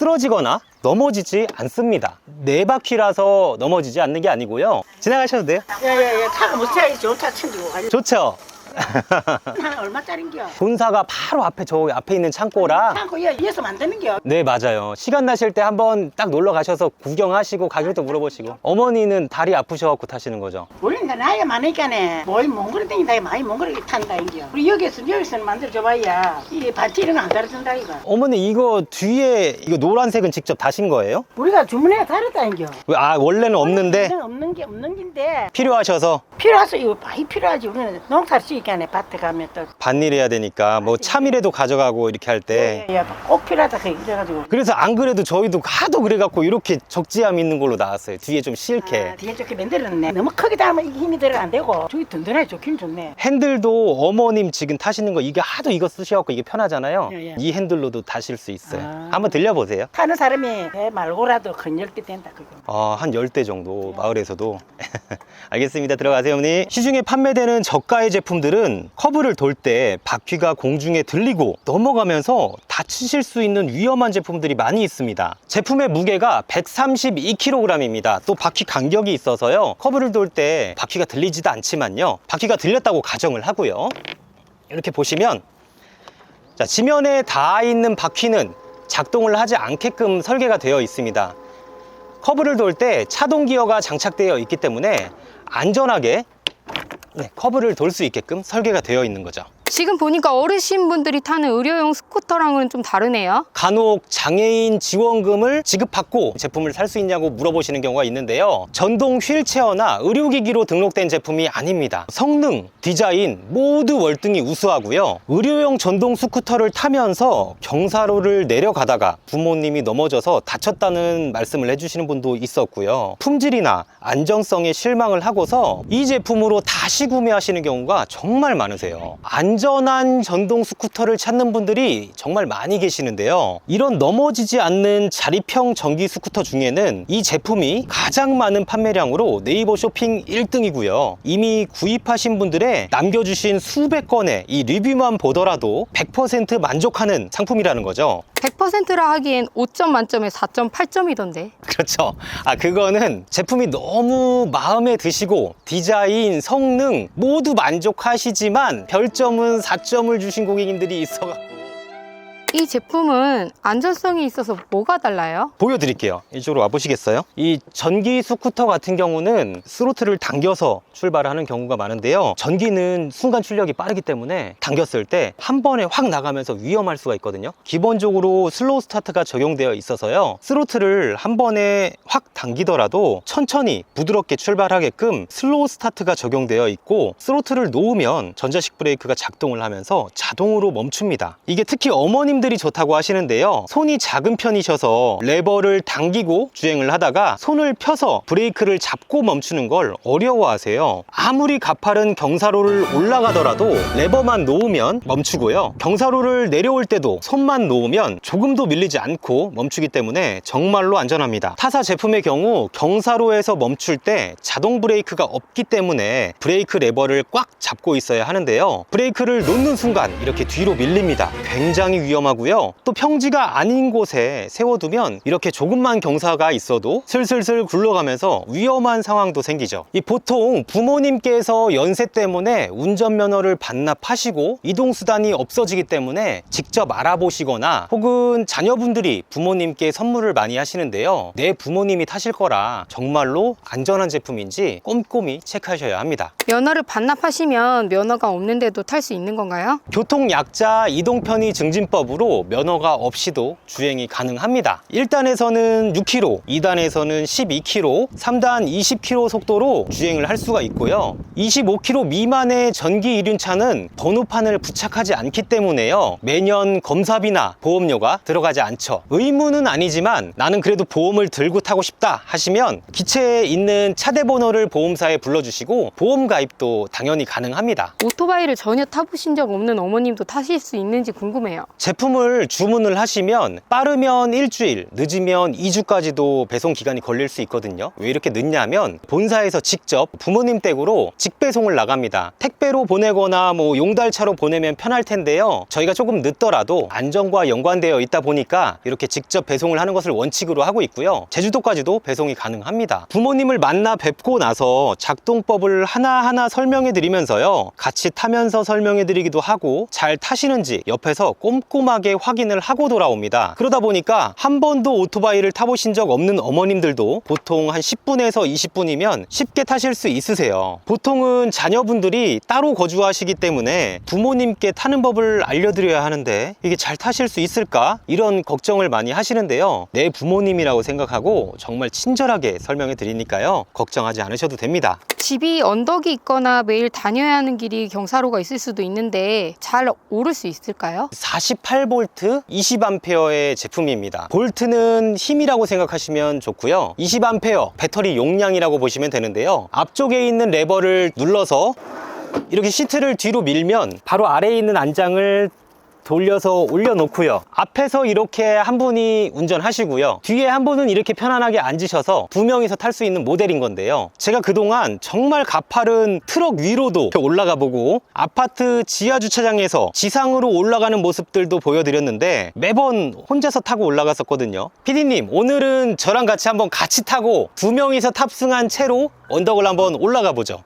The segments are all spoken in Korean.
쓰러지거나 넘어지지 않습니다. 네 바퀴라서 넘어지지 않는 게 아니고요. 지나가셔도 돼요. 야야야 차가 무시하게 좋은 차 챙기고 가지 좋죠? 한 얼마짜린겨? 본사가 바로 앞에 저 앞에 있는 창고라. 참고 야 이어서 만드는겨? 네 맞아요. 시간 나실 때 한번 딱 놀러 가셔서 구경하시고 가격도 물어보시고. 어머니는 다리 아프셔갖고 타시는 거죠? 우리는 다 나이가 많으니까네. 뭐이 몽골이 댕긴다 많이 몽골이 탄다 인겨. 우리 여기서 여기서는 만들어줘봐야 이 바티 이런 거안 달아준다 이거. 어머니 이거 뒤에 이거 노란색은 직접 다신 거예요? 우리가 주문해 달았다 인겨. 왜, 아 원래는 없는데? 원래는 없는 게 없는 긴데. 필요하셔서. 필요해서 이거 많이 필요하지. 우리는 농사를 지 니까네 밭에 가면 또 반일 해야 되니까 뭐 참이라도 가져가고 이렇게 할 때. 야, 꼭 필요하다 그 이래가지고. 그래서 안 그래도 저희도 하도 그래갖고 이렇게 적지함 있는 걸로 나왔어요. 뒤에 좀 아, 실게. 뒤에 좋게 만들었네. 너무 크게 달면 이게 힘이 들어 안 되고. 저기 든든하게 좋긴 좋네. 핸들도 어머님 지금 타시는 거 이게 하도 이거 쓰셔갖고 이게 편하잖아요. 예, 예. 이 핸들로도 타실 수 있어요. 아. 한번 들려보세요. 타는 사람이 배 말고라도 건열게 된다 그거. 어, 한 10대 정도 마을에서도. 알겠습니다. 들어가세요 어머니. 시중에 판매되는 저가의 제품들 은 커브를 돌 때 바퀴가 공중에 들리고 넘어가면서 다치실 수 있는 위험한 제품들이 많이 있습니다. 제품의 무게가 132kg입니다. 또 바퀴 간격이 있어서요. 커브를 돌 때 바퀴가 들리지도 않지만요. 바퀴가 들렸다고 가정을 하고요. 이렇게 보시면 자, 지면에 닿아 있는 바퀴는 작동을 하지 않게끔 설계가 되어 있습니다. 커브를 돌 때 차동 기어가 장착되어 있기 때문에 안전하게 네, 커브를 돌 수 있게끔 설계가 되어 있는 거죠. 지금 보니까 어르신분들이 타는 의료용 스쿠터랑은 좀 다르네요. 간혹 장애인 지원금을 지급받고 제품을 살 수 있냐고 물어보시는 경우가 있는데요. 전동 휠체어나 의료기기로 등록된 제품이 아닙니다. 성능, 디자인 모두 월등히 우수하고요. 의료용 전동 스쿠터를 타면서 경사로를 내려가다가 부모님이 넘어져서 다쳤다는 말씀을 해주시는 분도 있었고요. 품질이나 안정성에 실망을 하고서 이 제품으로 다시 구매하시는 경우가 정말 많으세요. 안 전한 전동 스쿠터를 찾는 분들이 정말 많이 계시는데요. 이런 넘어지지 않는 자립형 전기 스쿠터 중에는 이 제품이 가장 많은 판매량으로 네이버 쇼핑 1등이고요. 이미 구입하신 분들의 남겨주신 수백 건의 이 리뷰만 보더라도 100% 만족하는 상품이라는 거죠. 100%라 하기엔 5점 만점에 4.8점이던데. 그렇죠. 아, 그거는 제품이 너무 마음에 드시고 디자인, 성능 모두 만족하시지만 별점은 4점을 주신 고객님들이 있어 이 제품은 안전성이 있어서 뭐가 달라요? 보여드릴게요. 이쪽으로 와보시겠어요? 이 전기 스쿠터 같은 경우는 스로틀을 당겨서 출발하는 경우가 많은데요. 전기는 순간 출력이 빠르기 때문에 당겼을 때 한 번에 확 나가면서 위험할 수가 있거든요. 기본적으로 슬로우 스타트가 적용되어 있어서요. 스로틀을 한 번에 확 당기더라도 천천히 부드럽게 출발하게끔 슬로우 스타트가 적용되어 있고 스로틀을 놓으면 전자식 브레이크가 작동을 하면서 자동으로 멈춥니다. 이게 특히 어머님 들이 좋다고 하시는데요. 손이 작은 편이셔서 레버를 당기고 주행을 하다가 손을 펴서 브레이크를 잡고 멈추는 걸 어려워하세요. 아무리 가파른 경사로를 올라가더라도 레버만 놓으면 멈추고요. 경사로를 내려올 때도 손만 놓으면 조금도 밀리지 않고 멈추기 때문에 정말로 안전합니다. 타사 제품의 경우 경사로에서 멈출 때 자동 브레이크가 없기 때문에 브레이크 레버를 꽉 잡고 있어야 하는데요. 브레이크를 놓는 순간 이렇게 뒤로 밀립니다. 굉장히 위험 하고요. 또 평지가 아닌 곳에 세워두면 이렇게 조금만 경사가 있어도 슬슬슬 굴러가면서 위험한 상황도 생기죠. 이 보통 부모님께서 연세 때문에 운전면허를 반납하시고 이동수단이 없어지기 때문에 직접 알아보시거나 혹은 자녀분들이 부모님께 선물을 많이 하시는데요. 내 부모님이 타실 거라 정말로 안전한 제품인지 꼼꼼히 체크하셔야 합니다. 면허를 반납하시면 면허가 없는데도 탈 수 있는 건가요? 교통약자 이동편의 증진법으로 면허가 없이도 주행이 가능합니다. 1단에서는 6km, 2단에서는 12km, 3단 20km 속도로 주행을 할 수가 있고요. 25km 미만의 전기 이륜차는 번호판을 부착하지 않기 때문에요. 매년 검사비나 보험료가 들어가지 않죠. 의무는 아니지만 나는 그래도 보험을 들고 타고 싶다 하시면 기체에 있는 차대 번호를 보험사에 불러주시고 보험 가입도 당연히 가능합니다. 오토바이를 전혀 타보신 적 없는 어머님도 타실 수 있는지 궁금해요. 제품 제품을 주문을 하시면 빠르면 일주일, 늦으면 2주까지도 배송 기간이 걸릴 수 있거든요. 왜 이렇게 늦냐면 본사에서 직접 부모님 댁으로 직배송을 나갑니다. 택배로 보내거나 뭐 용달차로 보내면 편할 텐데요. 저희가 조금 늦더라도 안전과 연관되어 있다 보니까 이렇게 직접 배송을 하는 것을 원칙으로 하고 있고요. 제주도까지도 배송이 가능합니다. 부모님을 만나 뵙고 나서 작동법을 하나하나 설명해 드리면서요. 같이 타면서 설명해 드리기도 하고 잘 타시는지 옆에서 꼼꼼하게 확인을 하고 돌아옵니다. 그러다 보니까 한 번도 오토바이를 타보신 적 없는 어머님들도 보통 한 10분에서 20분이면 쉽게 타실 수 있으세요. 보통은 자녀분들이 따로 거주하시기 때문에 부모님께 타는 법을 알려드려야 하는데 이게 잘 타실 수 있을까? 이런 걱정을 많이 하시는데요. 내 부모님이라고 생각하고 정말 친절하게 설명해 드리니까요. 걱정하지 않으셔도 됩니다. 집이 언덕이 있거나 매일 다녀야 하는 길이 경사로가 있을 수도 있는데 잘 오를 수 있을까요? 48V 20A의 제품입니다. 볼트는 힘이라고 생각하시면 좋고요. 20A 배터리 용량이라고 보시면 되는데요. 앞쪽에 있는 레버를 눌러서 이렇게 시트를 뒤로 밀면 바로 아래에 있는 안장을 돌려서 올려놓고요. 앞에서 이렇게 한 분이 운전하시고요. 뒤에 한 분은 이렇게 편안하게 앉으셔서 두 명이서 탈 수 있는 모델인 건데요. 제가 그동안 정말 가파른 트럭 위로도 올라가 보고 아파트 지하 주차장에서 지상으로 올라가는 모습들도 보여드렸는데 매번 혼자서 타고 올라갔었거든요. 피디님, 오늘은 저랑 같이 한번 같이 타고 두 명이서 탑승한 채로 언덕을 한번 올라가 보죠.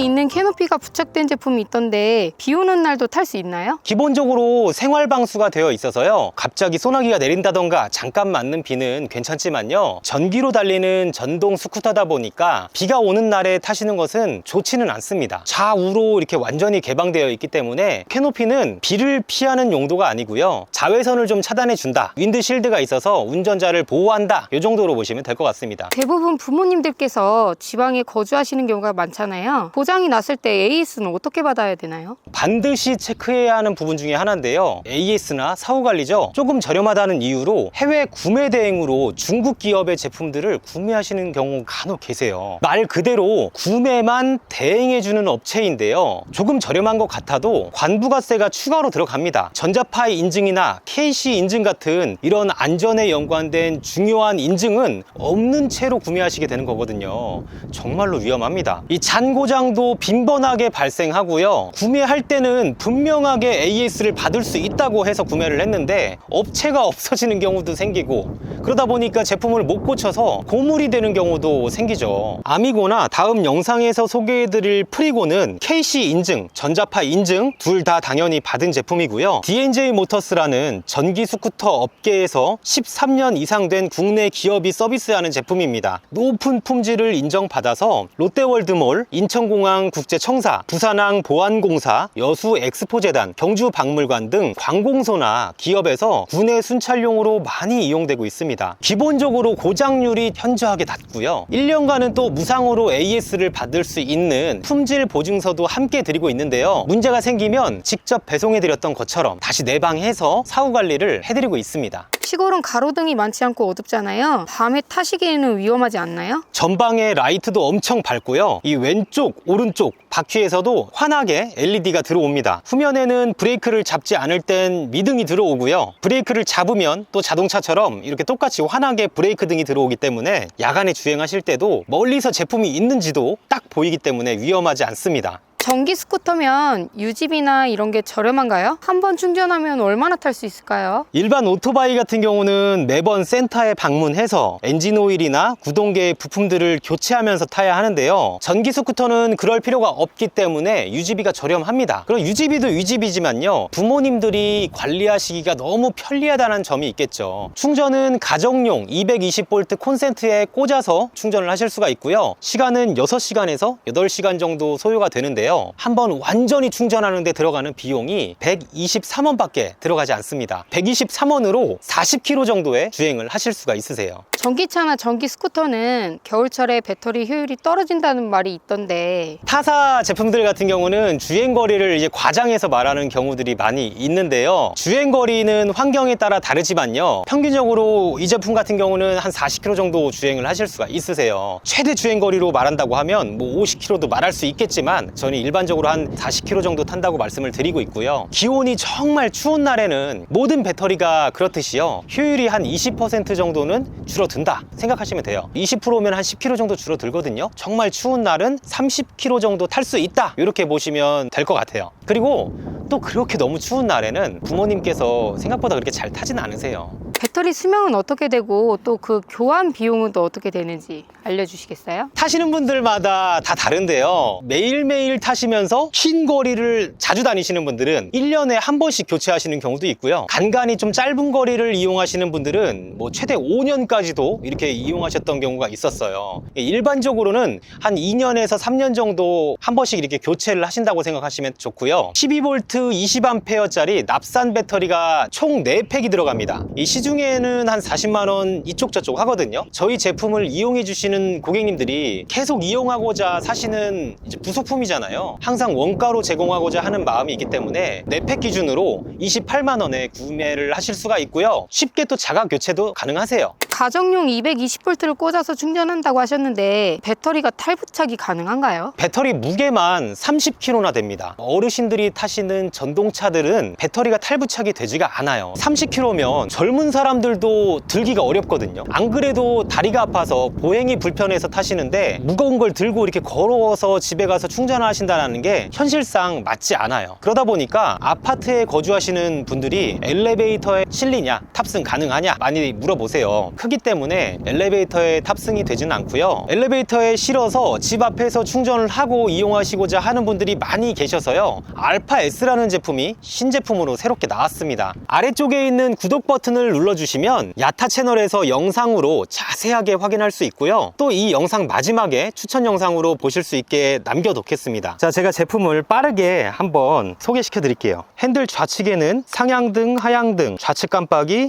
있는 캐노피가 부착된 제품이 있던데 비 오는 날도 탈 수 있나요? 기본적으로 생활 방수가 되어 있어서요. 갑자기 소나기가 내린다던가 잠깐 맞는 비는 괜찮지만요. 전기로 달리는 전동 스쿠터다 보니까 비가 오는 날에 타시는 것은 좋지는 않습니다. 좌우로 이렇게 완전히 개방되어 있기 때문에 캐노피는 비를 피하는 용도가 아니고요. 자외선을 좀 차단해 준다. 윈드 실드가 있어서 운전자를 보호한다. 이 정도로 보시면 될 것 같습니다. 대부분 부모님들께서 지방에 거주하시는 경우가 많잖아요. 보 장이 났을 때 AS는 어떻게 받아야 되나요? 반드시 체크해야 하는 부분 중에 하나인데요. AS나 사후 관리죠. 조금 저렴하다는 이유로 해외 구매 대행으로 중국 기업의 제품들을 구매하시는 경우 간혹 계세요. 말 그대로 구매만 대행해주는 업체인데요. 조금 저렴한 것 같아도 관부가세가 추가로 들어갑니다. 전자파이 인증이나 KC 인증 같은 이런 안전에 연관된 중요한 인증은 없는 채로 구매하시게 되는 거거든요. 정말로 위험합니다. 이 잔고장도 빈번하게 발생하고요. 구매할 때는 분명하게 AS를 받을 수 있다고 해서 구매를 했는데 업체가 없어지는 경우도 생기고 그러다 보니까 제품을 못 고쳐서 고물이 되는 경우도 생기죠. 아미고나 다음 영상에서 소개해드릴 프리고는 KC 인증, 전자파 인증 둘 다 당연히 받은 제품이고요. DNJ 모터스라는 전기 스쿠터 업계에서 13년 이상 된 국내 기업이 서비스하는 제품입니다. 높은 품질을 인정받아서 롯데월드몰, 인천공 항 국제청사, 부산항 보안공사, 여수 엑스포재단, 경주박물관 등 관공서나 기업에서 국내 순찰용으로 많이 이용되고 있습니다. 기본적으로 고장률이 현저하게 낮고요. 1년간은 또 무상으로 AS를 받을 수 있는 품질 보증서도 함께 드리고 있는데요. 문제가 생기면 직접 배송해드렸던 것처럼 다시 내방해서 사후 관리를 해드리고 있습니다. 시골은 가로등이 많지 않고 어둡잖아요. 밤에 타시기에는 위험하지 않나요? 전방에 라이트도 엄청 밝고요. 이 왼쪽, 오른쪽 바퀴에서도 환하게 LED가 들어옵니다. 후면에는 브레이크를 잡지 않을 땐 미등이 들어오고요. 브레이크를 잡으면 또 자동차처럼 이렇게 똑같이 환하게 브레이크 등이 들어오기 때문에 야간에 주행하실 때도 멀리서 제품이 있는지도 딱 보이기 때문에 위험하지 않습니다. 전기 스쿠터면 유지비나 이런 게 저렴한가요? 한 번 충전하면 얼마나 탈 수 있을까요? 일반 오토바이 같은 경우는 매번 센터에 방문해서 엔진 오일이나 구동계 부품들을 교체하면서 타야 하는데요. 전기 스쿠터는 그럴 필요가 없기 때문에 유지비가 저렴합니다. 그럼 유지비도 유지비지만요. 부모님들이 관리하시기가 너무 편리하다는 점이 있겠죠. 충전은 가정용 220V 콘센트에 꽂아서 충전을 하실 수가 있고요. 시간은 6시간에서 8시간 정도 소요가 되는데요. 있는데요. 한 번 완전히 충전하는 데 들어가는 비용이 123원 밖에 들어가지 않습니다. 123원으로 40km 정도의 주행을 하실 수가 있으세요. 전기차나 전기 스쿠터는 겨울철에 배터리 효율이 떨어진다는 말이 있던데 타사 제품들 같은 경우는 주행 거리를 이제 과장해서 말하는 경우들이 많이 있는데요. 주행 거리는 환경에 따라 다르지만요. 평균적으로 이 제품 같은 경우는 한 40km 정도 주행을 하실 수가 있으세요. 최대 주행 거리로 말한다고 하면 뭐 50km도 말할 수 있겠지만 저는 일반적으로 한 40km 정도 탄다고 말씀을 드리고 있고요. 기온이 정말 추운 날에는 모든 배터리가 그렇듯이요. 효율이 한 20% 정도는 줄어든다 생각하시면 돼요. 20%면 한 10km 정도 줄어들거든요. 정말 추운 날은 30km 정도 탈 수 있다. 이렇게 보시면 될 것 같아요. 그리고 또 그렇게 너무 추운 날에는 부모님께서 생각보다 그렇게 잘 타진 않으세요. 배터리 수명은 어떻게 되고 또 그 교환 비용은 또 어떻게 되는지 알려주시겠어요? 타시는 분들마다 다 다른데요. 매일매일 타시면서 긴 거리를 자주 다니시는 분들은 1년에 한 번씩 교체하시는 경우도 있고요. 간간히 좀 짧은 거리를 이용하시는 분들은 뭐 최대 5년까지도 이렇게 이용하셨던 경우가 있었어요. 일반적으로는 한 2년에서 3년 정도 한 번씩 이렇게 교체를 하신다고 생각하시면 좋고요. 12V 20A짜리 납산 배터리가 총 4팩이 들어갑니다. 이 시중 에는 한 40만 원 이쪽 저쪽 하거든요. 저희 제품을 이용해 주시는 고객님들이 계속 이용하고자 사시는 이제 부속품이잖아요. 항상 원가로 제공하고자 하는 마음이 있기 때문에 4팩 기준으로 28만 원에 구매를 하실 수가 있고요. 쉽게 또 자가 교체도 가능하세요. 가정용 220V를 꽂아서 충전한다고 하셨는데 배터리가 탈부착이 가능한가요? 배터리 무게만 30kg나 됩니다. 어르신들이 타시는 전동차들은 배터리가 탈부착이 되지가 않아요. 30kg면 젊은 사람 들도 들기가 어렵거든요. 안 그래도 다리가 아파서 보행이 불편해서 타시는데 무거운 걸 들고 이렇게 걸어서 집에 가서 충전하신다는 게 현실상 맞지 않아요. 그러다 보니까 아파트에 거주하시는 분들이 엘리베이터에 실리냐, 탑승 가능하냐 많이 물어보세요. 크기 때문에 엘리베이터에 탑승이 되지는 않고요. 엘리베이터에 실어서 집 앞에서 충전을 하고 이용하시고자 하는 분들이 많이 계셔서요. 알파 S라는 제품이 신제품으로 새롭게 나왔습니다. 아래쪽에 있는 구독 버튼을 눌러주시면 야타 채널에서 영상으로 자세하게 확인할 수 있고요. 또 이 영상 마지막에 추천 영상으로 보실 수 있게 남겨놓겠습니다. 자, 제가 제품을 빠르게 한번 소개시켜 드릴게요. 핸들 좌측에는 상향등, 하향등, 좌측 깜빡이,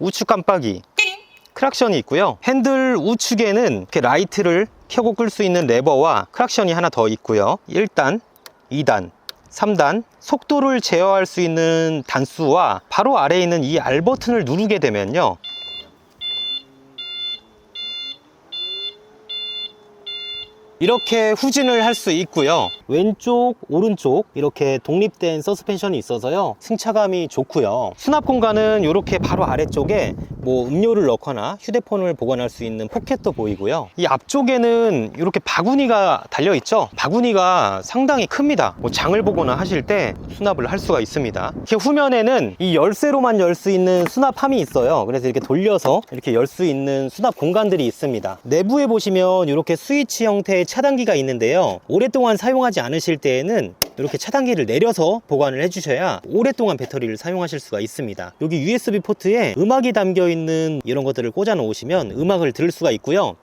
우측 깜빡이, 크락션이 있고요. 핸들 우측에는 이렇게 라이트를 켜고 끌 수 있는 레버와 크락션이 하나 더 있고요. 1단, 2단, 3단, 속도를 제어할 수 있는 단수와 바로 아래에 있는 이 R 버튼을 누르게 되면요. 이렇게 후진을 할 수 있고요. 왼쪽, 오른쪽 이렇게 독립된 서스펜션이 있어서요. 승차감이 좋고요. 수납 공간은 이렇게 바로 아래쪽에 뭐 음료를 넣거나 휴대폰을 보관할 수 있는 포켓도 보이고요. 이 앞쪽에는 이렇게 바구니가 달려 있죠. 바구니가 상당히 큽니다. 뭐 장을 보거나 하실 때 수납을 할 수가 있습니다. 이렇게 후면에는 이 열쇠로만 열 수 있는 수납함이 있어요. 그래서 이렇게 돌려서 이렇게 열 수 있는 수납 공간들이 있습니다. 내부에 보시면 이렇게 스위치 형태의 차단기가 있는데요. 오랫동안 사용하지 않으실 때에는 이렇게 차단기를 내려서 보관을 해주셔야 오랫동안 배터리를 사용하실 수가 있습니다. 여기 USB 포트에 음악이 담겨 있는 이런 것들을 꽂아 놓으시면 음악을 들을 수가 있고요.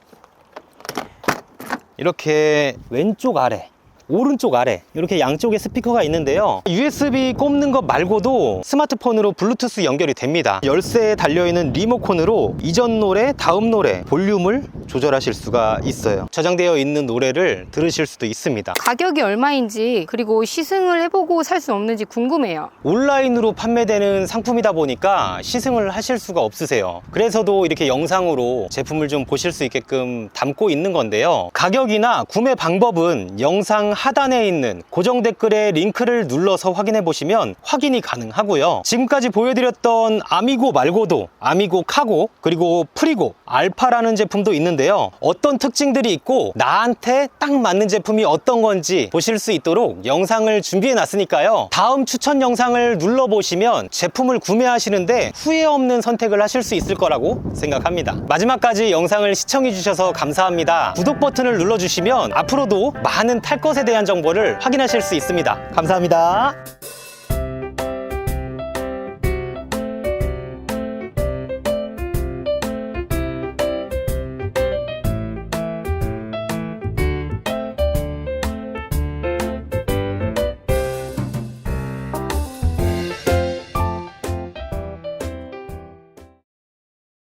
이렇게 왼쪽 아래 오른쪽 아래 이렇게 양쪽에 스피커가 있는데요 USB 꼽는 것 말고도 스마트폰으로 블루투스 연결이 됩니다 열쇠에 달려있는 리모컨으로 이전 노래 다음 노래 볼륨을 조절하실 수가 있어요 저장되어 있는 노래를 들으실 수도 있습니다 가격이 얼마인지 그리고 시승을 해보고 살 수 없는지 궁금해요. 온라인으로 판매되는 상품이다 보니까 시승을 하실 수가 없으세요. 그래서도 이렇게 영상으로 제품을 좀 보실 수 있게끔 담고 있는 건데요. 가격이나 구매 방법은 영상 하단에 있는 고정 댓글에 링크를 눌러서 확인해 보시면 확인이 가능하고요. 지금까지 보여드렸던 아미고 말고도 아미고 카고 그리고 프리고 알파라는 제품도 있는데요. 어떤 특징들이 있고 나한테 딱 맞는 제품이 어떤 건지 보실 수 있도록 영상을 준비해 놨으니까요. 다음 추천 영상을 눌러보시면 제품을 구매하시는데 후회 없는 선택을 하실 수 있을 거라고 생각합니다. 마지막까지 영상을 시청해 주셔서 감사합니다. 구독 버튼을 눌러주시면 앞으로도 많은 탈 것에 대한 정보를 확인하실 수 있습니다. 감사합니다.